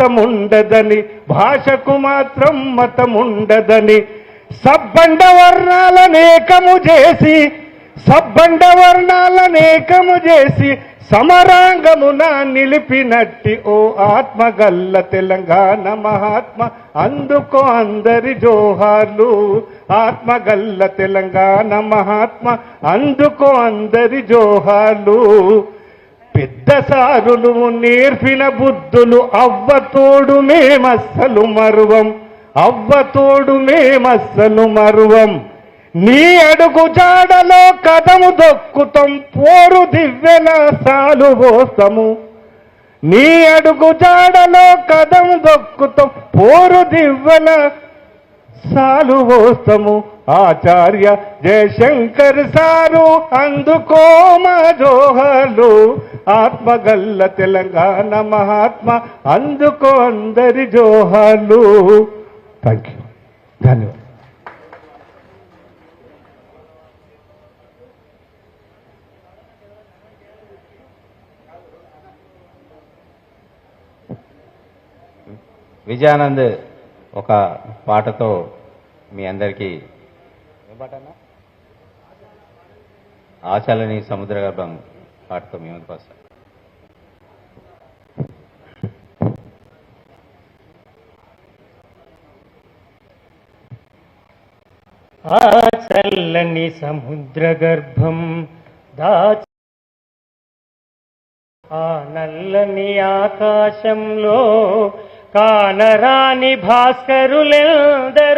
మతముండదని భాషకు మాత్రం మతముండదని సబ్బండ వర్ణాలనేకము చేసి సబ్బండ వర్ణాలనేకము చేసి సమరాంగమున నిలిపినట్టి ఓ ఆత్మగల్ల తెలంగాణ మహాత్మ. అందుకో అందరి జోహార్లు ఆత్మగల్ల తెలంగాణ మహాత్మ. అందుకో అందరి జోహార్లు పెద్ద సారులు నేర్పిన బుద్ధులు అవ్వతోడు మేమస్సలు మరువం. అవ్వతోడు మేమస్సలు మరువం. నీ అడుగు జాడలో కదము దొక్కుతం పోరు దివ్యన సాలు పోసము. నీ అడుగు జాడలో కదము దొక్కుతం పోరు దివ్వెన సాలు పోస్తాము ఆచార్య జయశంకర్ సారు అందుకో మా ఆత్మగల్ల తెలంగాణ మహాత్మ అందుకో అందరి జోహాలు. థ్యాంక్ యూ ధన్యవాదాలు. విజయానంద్ ఒక పాటతో మీ అందరికీ ఏ పాట అన్నా? ఆశలని సముద్ర గర్భం పాటతో మీ ముందుకు వస్తాం ఆ చల్లని సముద్ర గర్భం దాచి ఆ నల్లని ఆకాశంలో కానరాని భాస్కరులెందరో